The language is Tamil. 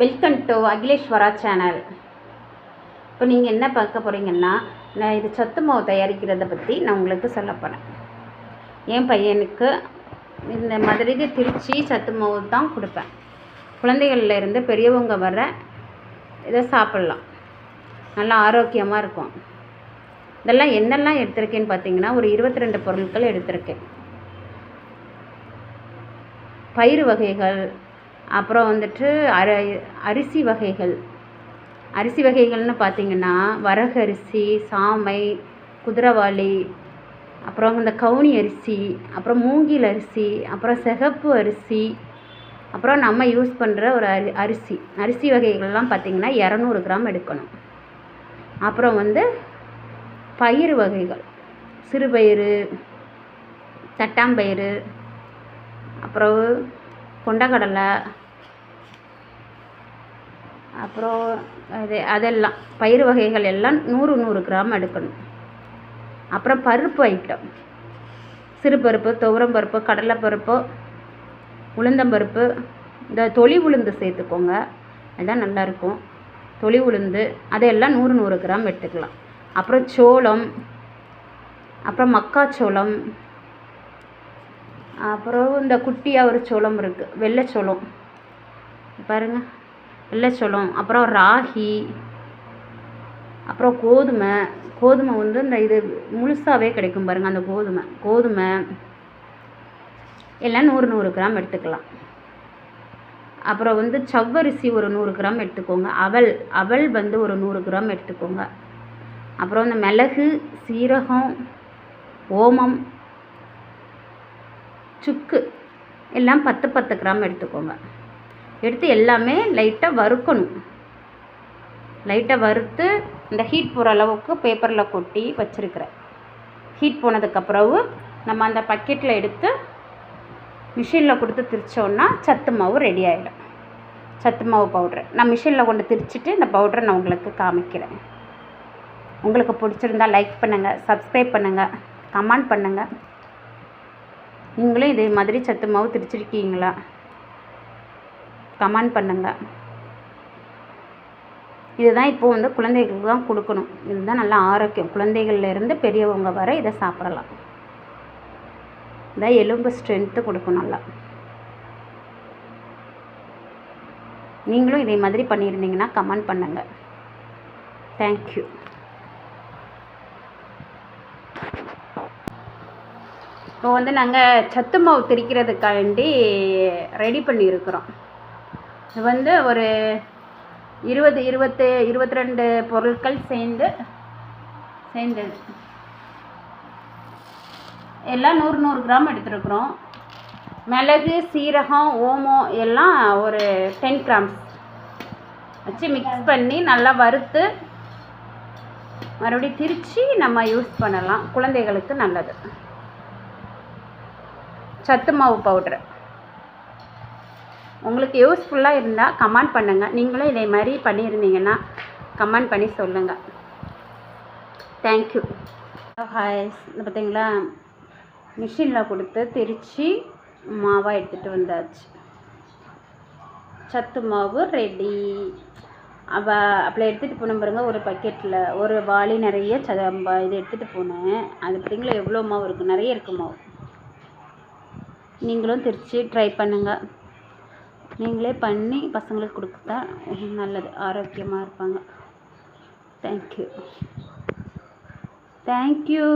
வெல்கம் டு அகிலேஸ்வரா சேனல் இப்போ நீங்கள் என்ன பார்க்க போகிறீங்கன்னா நான் இது சத்து மாவு தயாரிக்கிறத பற்றி நான் உங்களுக்கு சொல்ல போகிறேன் என் பையனுக்கு இந்த மாதிரி திருச்சி சத்து மாவு தான் கொடுப்பேன். குழந்தைகள்லேருந்து பெரியவங்க வர இதை சாப்பிட்லாம். நல்லா ஆரோக்கியமாக இருக்கும். இதெல்லாம் என்னெல்லாம் எடுத்திருக்கேன்னு பார்த்தீங்கன்னா ஒரு இருபத்தி ரெண்டு பொருட்கள் எடுத்திருக்கேன். பயிறு வகைகள் அப்புறம் வந்துட்டு அர அரிசி வகைகள். அரிசி வகைகள்னு பார்த்தீங்கன்னா வரகு அரிசி சாமை குதிரைவாலி அப்புறம் இந்த கவுனி அரிசி அப்புறம் மூங்கில் அரிசி அப்புறம் சிகப்பு அரிசி அப்புறம் நம்ம யூஸ் பண்ணுற ஒரு அரி அரிசி. அரிசி வகைகள்லாம் பார்த்திங்கன்னா இரநூறு கிராம் எடுக்கணும். அப்புறம் வந்து பயிறு வகைகள். சிறுபயிறு தட்டாம்பயிறு அப்புறம் கொண்டக்கடலை அப்புறம் அது அதெல்லாம் பயிறு வகைகள் எல்லாம் நூறு நூறு கிராம் எடுக்கணும். அப்புறம் பருப்பு ஐட்டம். சிறுபருப்பு துவரம்பருப்பு கடலைப்பருப்பு உளுந்தம்பருப்பு இந்த தொளி உளுந்து சேர்த்துக்கோங்க. அதுதான் நல்லாயிருக்கும் தொளி உளுந்து அதையெல்லாம் நூறு நூறு கிராம் எடுத்துக்கலாம். அப்புறம் சோளம் அப்புறம் மக்காச்சோளம் அப்புறம் இந்த குட்டியாக ஒரு சோளம் இருக்குது வெள்ளைச்சோளம் பாருங்கள் வெள்ளைச்சோளம் அப்புறம் ராகி அப்புறம் கோதுமை. கோதுமை வந்து இந்த இது முழுசாகவே கிடைக்கும் பாருங்கள் அந்த கோதுமை. கோதுமை எல்லாம் நூறு நூறு கிராம் எடுத்துக்கலாம். அப்புறம் வந்து சவ்வரிசி ஒரு நூறு கிராம் எடுத்துக்கோங்க. அவல் அவல் வந்து ஒரு நூறு கிராம் எடுத்துக்கோங்க. அப்புறம் இந்த மிளகு சீரகம் ஓமம் சுக்கு எல்லாம் பத்து பத்து கிராம் எடுத்துக்கோங்க. எடுத்து எல்லாமே லைட்டாக வறுக்கணும். லைட்டாக வறுத்து இந்த ஹீட் போகிற அளவுக்கு பேப்பரில் கொட்டி வச்சுருக்கிறேன். ஹீட் போனதுக்கப்புறவு நம்ம அந்த பக்கெட்டில் எடுத்து மிஷினில் கொடுத்து திரிச்சோன்னா சத்து மாவு ரெடி ஆகிடும் சத்து மாவு பவுட்ரு நான் மிஷினில் கொண்டு திரிச்சிட்டு இந்த பவுட்ரை நான் உங்களுக்கு காமிக்கிறேன். உங்களுக்கு பிடிச்சிருந்தா லைக் பண்ணுங்கள் சப்ஸ்கிரைப் பண்ணுங்கள் கமெண்ட் பண்ணுங்கள் நீங்களும் இதே மாதிரி சத்து மாவு திரிச்சிருக்கீங்களா? கமெண்ட் பண்ணுங்கள் இதுதான் இப்போ வந்து குழந்தைகளுக்கு தான் கொடுக்கணும். இதுதான் நல்லா ஆரோக்கியம். குழந்தைகள்லேருந்து பெரியவங்க வர இதை சாப்பிடலாம். இதான் எலும்பு ஸ்ட்ரென்த்து கொடுக்கும் நல்லா. நீங்களும் இதே மாதிரி பண்ணியிருந்தீங்கன்னா கமெண்ட் பண்ணுங்கள் தேங்க்யூ இப்போ வந்து நாங்கள் சத்து மாவு திரிக்கிறதுக்காண்டி ரெடி பண்ணியிருக்கிறோம். வந்து ஒரு இருபது இருபத்து இருபத்தி ரெண்டு பொருட்கள் சேர்ந்து சேர்ந்தது எல்லாம் நூறு நூறு கிராம் எடுத்துருக்குறோம். மிளகு சீரகம் ஓமம் எல்லாம் ஒரு டென் கிராம்ஸ் வச்சு மிக்ஸ் பண்ணி நல்லா வறுத்து மறுபடியும் திரித்து நம்ம யூஸ் பண்ணலாம். குழந்தைகளுக்கு நல்லது. சத்து மாவு பவுட்ரு உங்களுக்கு யூஸ்ஃபுல்லாக இருந்தால் கமெண்ட் பண்ணுங்கள் நீங்களும் இதே மாதிரி பண்ணியிருந்தீங்கன்னா கமெண்ட் பண்ணி சொல்லுங்கள் தேங்க்யூ ஹாய் இந்த பார்த்தீங்களா மிஷினில் கொடுத்து திரித்து மாவாக எடுத்துகிட்டு வந்தாச்சு. சத்து மாவு ரெடி அவ அப்படி எடுத்துகிட்டு போன பாருங்க ஒரு பக்கெட்டில் ஒரு வாளி நிறைய ச இது எடுத்துகிட்டு போனேன். அது பார்த்தீங்களா எவ்வளோ மாவு இருக்குது நிறைய இருக்குது மாவு. நீங்களும் திருச்சி ட்ரை பண்ணுங்கள் நீங்களே பண்ணி பசங்களுக்கு கொடுத்தா நல்லது ஆரோக்கியமாக இருப்பாங்க. Thank you thank you